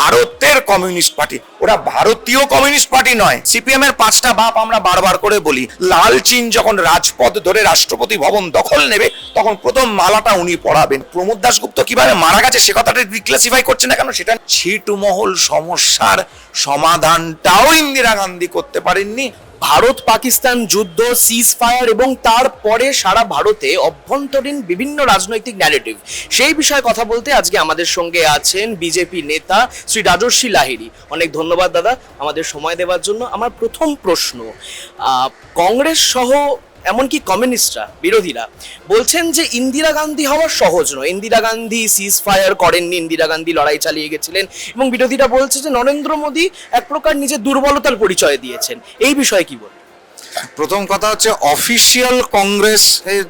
ভারতের communist party. ওরা ভারতীয় কমিউনিস্ট পার্টি নয়। সিপিএম এর পাঁচটা বাপ আমরা বারবার করে বলি, লাল চীন যখন রাজপথ ধরে রাষ্ট্রপতি ভবন দখল নেবে, তখন প্রথম মালাটা উনি পড়াবেন প্রমোদ দাসগুপ্ত কীভাবে মারা গেছে সে কথাটা ডিক্লাসিফাই করছে না কেন সেটা ছিটমহল সমস্যার সমাধানটাও ইন্দিরা গান্ধী করতে পারেননি। ভারত পাকিস্তান যুদ্ধ সিজ ফায়ার এবং তারপরে সারা ভারতে অভ্যন্তরীণ বিভিন্ন রাজনৈতিক ন্যারেটিভ সেই বিষয়ে কথা বলতে আজকে আমাদের সঙ্গে আছেন বিজেপি নেতা শ্রী রাজস্বী লাহিড়ী। অনেক ধন্যবাদ দাদা আমাদের সময় দেওয়ার জন্য। আমার প্রথম প্রশ্ন কংগ্রেস সহ এমনকি কমিউনিস্টরা বিরোধীরা, বলছেন যে ইন্দিরা গান্ধী হওয়া সহজ নয়। ইন্দিরা গান্ধী সিজ ফায়ার করেননি, ইন্দিরা গান্ধী লড়াই চালিয়ে গেছিলেন এবং বিরোধীরা বলছে যে নরেন্দ্র মোদী এক প্রকার নিজের দুর্বলতার পরিচয় দিয়েছেন। এই বিষয়ে কি বলবেন? প্রথম কথা হচ্ছে অফিসিয়াল কংগ্রেস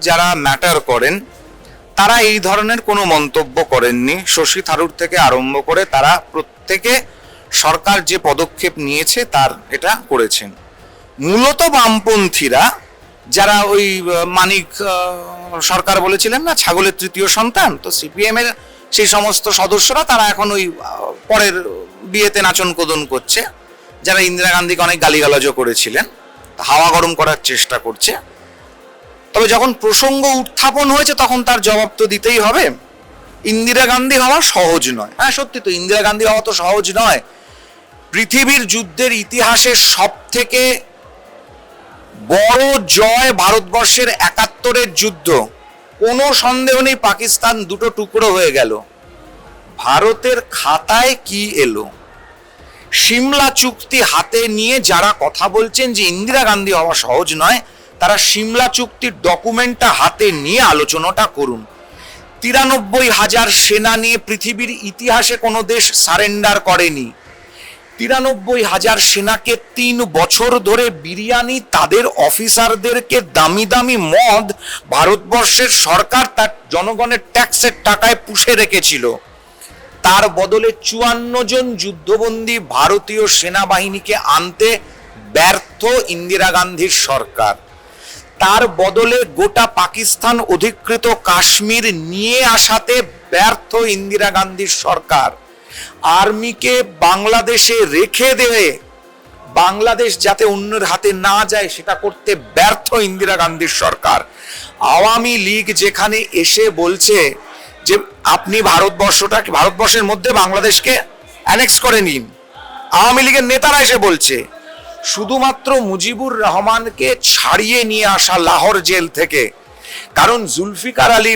যারা ম্যাটার করেন, তারা এই ধরনের কোনো মন্তব্য করেননি। শশী থারুর থেকে আরম্ভ করে তারা প্রত্যেকে সরকার যে পদক্ষেপ নিয়েছে, তার এটা করেছেন। মূলত বামপন্থীরা যারা ওই মানিক সরকার বলেছিলেন না, ছাগলের তৃতীয় সন্তান, তো সিপিএম এর সেই সমস্ত সদস্যরা তারা এখন ওই পরের বিয়েতে নাচন কোদন করছে, যারা ইন্দিরা গান্ধীকে অনেক গালিগালাজও করেছিলেন হাওয়া গরম করার চেষ্টা করছে। তবে যখন প্রসঙ্গ উত্থাপন হয়েছে, তখন তার জবাব তো দিতেই হবে। ইন্দিরা গান্ধী হওয়া সহজ নয়। হ্যাঁ সত্যি তো, ইন্দিরা গান্ধী হওয়া তো সহজ নয়। পৃথিবীর যুদ্ধের ইতিহাসে সব থেকে বড় জয় ভারতবর্ষের একাত্তরের যুদ্ধ। কোনো সন্দেহ নেই পাকিস্তান দুটো টুকরো হয়ে গেল। ভারতের খাতায় কি এলো? সিমলা চুক্তি হাতে নিয়ে যারা কথা বলছেন যে ইন্দিরা গান্ধী হওয়া সহজ নয়, তারা সিমলা চুক্তির ডকুমেন্টটা হাতে নিয়ে আলোচনাটা করুন। তিরানব্বই হাজার সেনা নিয়ে পৃথিবীর ইতিহাসে কোনো দেশ সারেন্ডার করেনি। তিরানব্বই হাজার সেনাকে তিন বছর ধরে বিরিয়ানি তাদের অফিসারদেরকে দামি দামি মদ ভারতবর্ষের সরকার তার জনগণের ট্যাক্সের টাকায় পুষে রেখেছিল। তার বদলে চুয়ান্ন জন যুদ্ধবন্দী ভারতীয় সেনাবাহিনীকে আনতে ব্যর্থ ইন্দিরা গান্ধীর সরকার। তার বদলে গোটা পাকিস্তান অধিকৃত কাশ্মীর নিয়ে আসাতে ব্যর্থ ইন্দিরা গান্ধীর সরকার। আর্মিকে বাংলাদেশে রেখে দেবে বাংলাদেশ যাতে অন্যের হাতে না যায়, সেটা করতে ব্যর্থ ইন্দিরা গান্ধীর সরকার। আওয়ামী লীগ যেখানে এসে বলছে যে, আপনি ভারতবর্ষটাকে ভারতবর্ষের মধ্যে বাংলাদেশকে অ্যানেক্স করে নিন। আওয়ামী লীগের নেতারা এসে বলছে, শুধুমাত্র মুজিবুর রহমানকে ছাড়িয়ে নিয়ে আসা লাহোর জেল থেকে। কারণ জুলফিকার আলী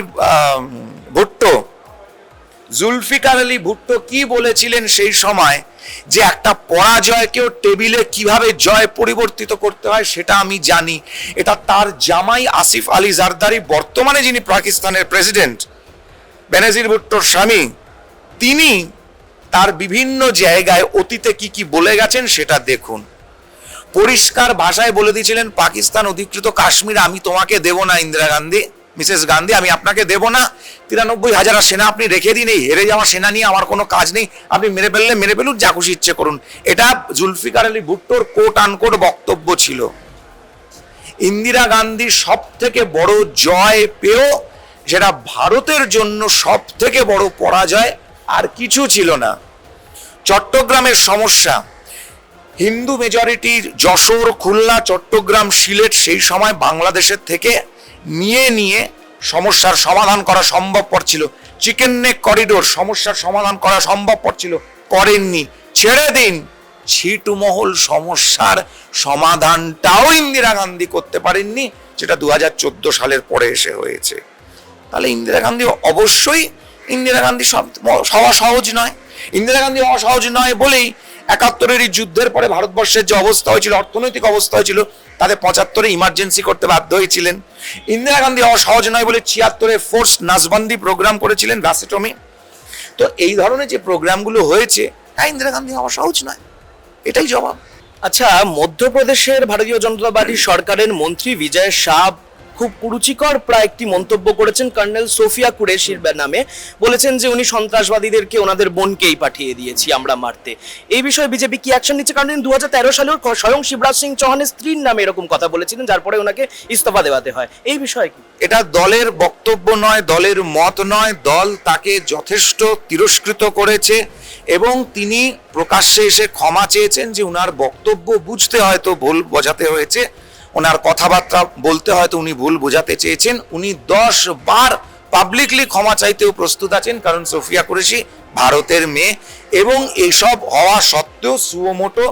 ভুট্টো জুলফিকার আলী ভুট্টো কি বলেছিলেন সেই সময় যে একটা পরাজয়কেও টেবিলে কীভাবে জয় পরিবর্তিত করতে হয় সেটা আমি জানি। এটা তার জামাই আসিফ আলী জারদারি, বর্তমানে যিনি পাকিস্তানের প্রেসিডেন্ট, বেনাজির ভুট্টোর স্বামী, তিনি তার বিভিন্ন জায়গায় অতীতে কি কি বলে গেছেন সেটা দেখুন। পরিষ্কার ভাষায় বলে দিয়েছিলেন, পাকিস্তান অধিকৃত কাশ্মীর আমি তোমাকে দেব না, ইন্দিরা গান্ধী। মিসেস গান্ধী, আমি আপনাকে দেব না। তিরানব্বই হাজার আর সেনা আপনি রেখে দিন এই হেরে যাওয়া সেনা নিয়ে, আমার কোনো কাজ নেই। আপনি মেরে ফেললে, মেরে ফেলুন যা খুশি ইচ্ছে করুন। এটা জুলফিকার আলী ভুট্টোর কোট আনকোট বক্তব্য ছিল। ইন্দিরা গান্ধী সব থেকে বড় জয় পেয়েও সেটা ভারতের জন্য সব থেকে বড় পরাজয় আর কিছু ছিল না। চট্টগ্রামের সমস্যা। হিন্দু মেজরিটির যশোর, খুলনা, চট্টগ্রাম, সিলেট সেই সময় বাংলাদেশের থেকে নিয়ে নিয়ে সমস্যার সমাধান করা সম্ভবপর ছিল। চিকেন নেক করিডোর সমস্যার সমাধান করা সম্ভবপর ছিল। করেননি। ছেড়ে দিন। ছিটমহল সমস্যার সমাধানটাও ইন্দিরা গান্ধী করতে পারেননি, যেটা দু হাজার চোদ্দ সালের পরে এসে হয়েছে। তাহলে ইন্দিরা গান্ধী অবশ্যই, ইন্দিরা গান্ধী সব সহজ নয়। ইন্দিরা গান্ধী অসহজ নয় বলেই একাত্তরের এই যুদ্ধের পরে ভারতবর্ষের যে অবস্থা হয়েছিল, অর্থনৈতিক অবস্থা হয়েছিল তাদের পঁচাত্তরে ইমার্জেন্সি করতে বাধ্য হয়েছিলেন। ইন্দিরা গান্ধী হওয়া সহজ নয় বলে ছিয়াত্তরে ফোর্স নাসবন্দি প্রোগ্রাম করেছিলেন ভ্যাসেটমি তো এই ধরনের যে প্রোগ্রামগুলো হয়েছে হ্যাঁ ইন্দিরা গান্ধী হওয়া সহজ নয়। এটাই জবাব। আচ্ছা মধ্যপ্রদেশের ভারতীয় জনতা পার্টি সরকারের মন্ত্রী বিজয় শাহ খুব কুরুচিকর প্রায় একটি মন্তব্য করেছেন কর্নেল সোফিয়া কুরেশির নামে। বলেছেন যে উনি সন্ত্রাসবাদীদেরকে ওনাদের বোনকেই পাঠিয়ে দিয়েছি আমরা মারতে। এই বিষয়ে বিজেপি কি অ্যাকশন নিচ্ছে? কারণ দু হাজার তেরো সালেও স্বয়ং শিবরাজ সিং চৌহানের স্ত্রীর নামে এরকম কথা বলেছিলেন, যার পরে ওনাকে ইস্তফা দেওয়াতে হয়। এই বিষয়ে কি? এটা দলের বক্তব্য নয়, দলের মত নয়। দল তাকে যথেষ্ট তিরস্কৃত করেছে এবং তিনি প্রকাশ্যে এসে ক্ষমা চেয়েছেন যে উনার বক্তব্য বুঝতে হয়তো ভুল বোঝাতে হয়েছে। ওনার কথাবার্তা বলতে হয়তো উনি ভুল বোঝাতে চেয়েছেন। উনি দশ বার পাবলিকলি ক্ষমা চাইতেও প্রস্তুত আছেন, কারণ সোফিয়া কুরেশি ভারতের মেয়ে। এবং এসব হওয়া সত্ত্বেও সুমোটো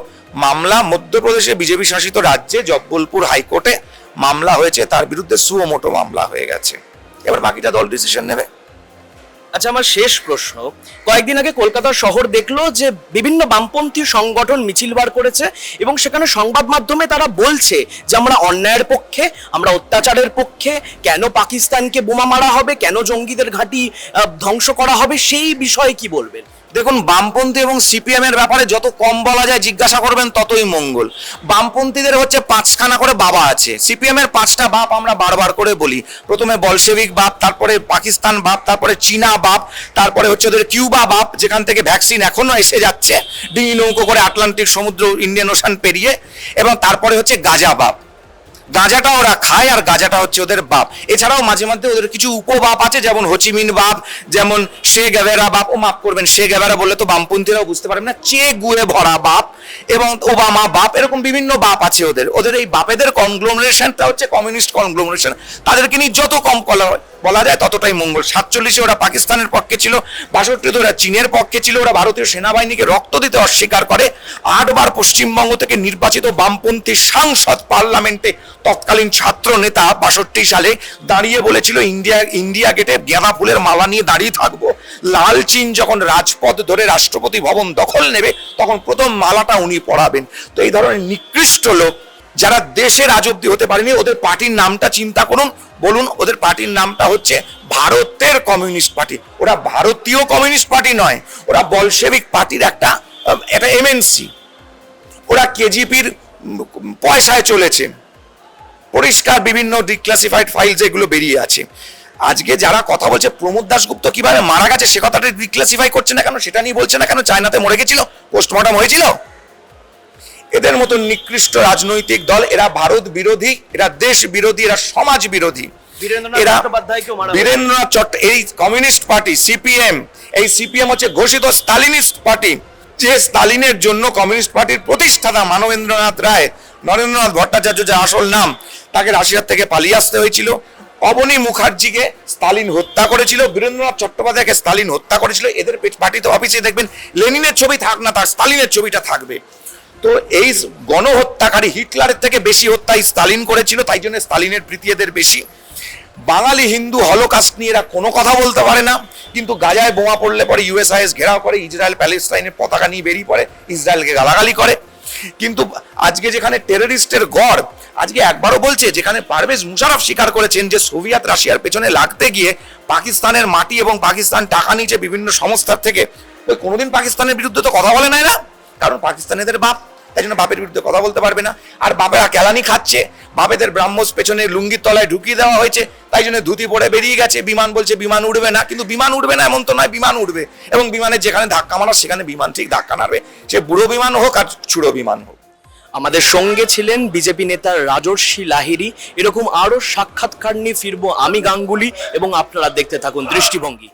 মামলা মধ্যপ্রদেশে বিজেপি শাসিত রাজ্যে, জব্বলপুর হাইকোর্টে মামলা হয়েছে। তার বিরুদ্ধে সুমোটো মামলা হয়ে গেছে। এবার বাকিটা দল ডিসিশন নেবে। আচ্ছা আমার শেষ প্রশ্ন। কয়েকদিন আগে কলকাতা শহর দেখল যে বিভিন্ন বামপন্থী সংগঠন মিছিল বার করেছে এবং সেখানে সংবাদ মাধ্যমে তারা বলছে যে আমরা অন্যায়ের পক্ষে, আমরা অত্যাচারের পক্ষে, কেন পাকিস্তানকে বোমা মারা হবে, কেন জঙ্গিদের ঘাঁটি ধ্বংস করা হবে, সেই বিষয়ে কি বলবেন? দেখুন, বামপন্থী এবং সিপিএম এর ব্যাপারে যত কম বলা যায় জিজ্ঞাসা করবেন, ততই মঙ্গল। বামপন্থীদের হচ্ছে পাঁচখানা করে বাবা আছে। সিপিএম এর পাঁচটা বাপ আমরা বারবার করে বলি। প্রথমে বলশেভিক বাপ, তারপরে পাকিস্তান বাপ, তারপরে চীনা বাপ, তারপরে হচ্ছে ওদের কিউবা বাপ, যেখান থেকে ভ্যাকসিন এখনও এসে যাচ্ছে। ডিঙি নৌকো করে আটলান্টিক সমুদ্র, ইন্ডিয়ান ওশান পেরিয়ে, এবং তারপরে হচ্ছে গাজা বাপ। গাঁজাটা ওরা খায় আর গাঁজাটা হচ্ছে ওদের বাপ। এছাড়াও মাঝে মধ্যে ওদের কিছু উপবাপ আছে, যেমন হোচিমিন বাপ, যেমন সে গ্যাভেরা বাপ। ও মাফ করবেন, সে গ্যাভেরা বললে তো বামপন্থীরাও বুঝতে পারবেন না। চে গুয়ে ভরা বাপ। এবং ওবামা বাপ, এরকম বিভিন্ন বাপ আছে ওদের। ওদের এই বাপেদের কনগ্লোমারেশনটা হচ্ছে কমিউনিস্ট কনগ্লোমারেশন তাদেরকে নিয়ে যত কম বলা যায় ততটাই মঙ্গল। সাতচল্লিশে ওরা পাকিস্তানের পক্ষে ছিল, বাষট্টিতে ওরা চীনের পক্ষে ছিল, ওরা ভারতীয় সেনাবাহিনীকে রক্ত দিতে অস্বীকার করে। আটবার পশ্চিমবঙ্গ থেকে নির্বাচিত বামপন্থী সাংসদ পার্লামেন্টে তৎকালীন ছাত্র নেতা বাষট্টি সালে দাঁড়িয়ে বলেছিল, ইন্ডিয়া ইন্ডিয়া গেটে গেঁদা ফুলের মালা নিয়ে দাঁড়িয়ে থাকব। লাল চীন যখন রাজপথ ধরে রাষ্ট্রপতি ভবন দখল নেবে, তখন প্রথম মালাটা উনি পড়াবেন। তো এই ধরনের নিকৃষ্ট লোক যারা দেশের রাজব্দী হতে পারেনি, ওদের পার্টির নামটা চিন্তা করুন। বলুন, ওদের পার্টির নামটা হচ্ছে ভারতের কমিউনিস্ট পার্টি। ওরা ভারতীয় কমিউনিস্ট পার্টি নয়, ওরা বলশেবিক পার্টির একটা একটা এমএনসি ওরা কেজিপির পয়সায় চলেছে। পরিষ্কার বিভিন্ন ডিক্লাসিফাইড ফাইল যেগুলো বেরিয়ে আছে। আজকে যারা কথা বলছে, প্রমোদ দাসগুপ্ত কীভাবে মারা গেছে, সে কথাটা ডিক্লাসিফাই করছে না কেন, সেটা নিয়ে বলছে না কেন, চায়নাতে মরে গেছিল পোস্টমর্টম হয়েছিল? এদের মতো নিকৃষ্ট রাজনৈতিক দল এরা ভারত বিরোধী এরা দেশ বিরোধী এরা সমাজ বিরোধী। এরা বীরেন্দ্রনাথ চট্ট এই কমিউনিস্ট পার্টি সিপিএম এই সিপিএম হচ্ছে ঘোষিত স্টালিনিস্ট পার্টি। যে স্টালিনের জন্য কমিউনিস্ট পার্টির প্রতিষ্ঠাতা মানবেন্দ্রনাথ রায় নরেন্দ্রনাথ ভট্টাচার্য যে আসল নাম তাকে রাশিয়ার থেকে পালিয়ে আসতে হয়েছিল। অবনী মুখার্জিকে স্টালিন হত্যা করেছিল বীরেন্দ্রনাথ চট্টোপাধ্যায়কে স্টালিন হত্যা করেছিল। এদের পার্টিতে অফিসে দেখবেন লেনিনের ছবি থাক না তার স্টালিনের ছবিটা থাকবে। তো এই গণহত্যাকারী হিটলারের থেকে বেশি হত্যা স্টালিন করেছিল, তাই জন্য স্টালিনের প্রীতি এদের বেশি। বাঙালি হিন্দু হলোকাস্ট নিয়ে এরা কোনো কথা বলতে পারে না, কিন্তু গাজায় বোমা পড়লে পরে ইউএসআইএস ঘেরাও করে, ইসরায়েল প্যালেস্টাইনের পতাকা নিয়ে বেরিয়ে পড়ে, ইসরায়েলকে গালাগালি করে। কিন্তু আজকে যেখানে টেররিস্টের গড়, আজকে একবারও বলছে, যেখানে পারভেজ মুশারফ স্বীকার করেছেন যে সোভিয়েত রাশিয়ার পেছনে লাগতে গিয়ে পাকিস্তানের মাটি এবং পাকিস্তান টাকা নিয়েছে বিভিন্ন সংস্থার থেকে, ওই কোনোদিন পাকিস্তানের বিরুদ্ধে তো কথা বলে নাই না, কারণ পাকিস্তানেদের বাপ। তাই জন্য বাপের বিরুদ্ধে কথা বলতে পারবে না। আর বাপেরা কেলানি খাচ্ছে। বাপেদের ব্রাহ্মস পেছনে লুঙ্গির তলায় ঢুকিয়ে দেওয়া হয়েছে। তাই জন্য ধুতি পরে বেরিয়ে গেছে। বিমান বলছে, বিমান উঠবে না। কিন্তু বিমান উঠবে না এমন তো নয়, বিমান উঠবে এবং বিমানের যেখানে ধাক্কা মারা, সেখানে বিমান ঠিক ধাক্কা মারবে সে বুড়ো বিমান হোক আর ছুড়ো বিমান হোক। আমাদের সঙ্গে ছিলেন বিজেপি নেতা রাজর্ষি লাহিরি এরকম আরও সাক্ষাৎকার নিয়ে ফিরবো আমি গাঙ্গুলি এবং আপনারা দেখতে থাকুন দৃষ্টিভঙ্গি।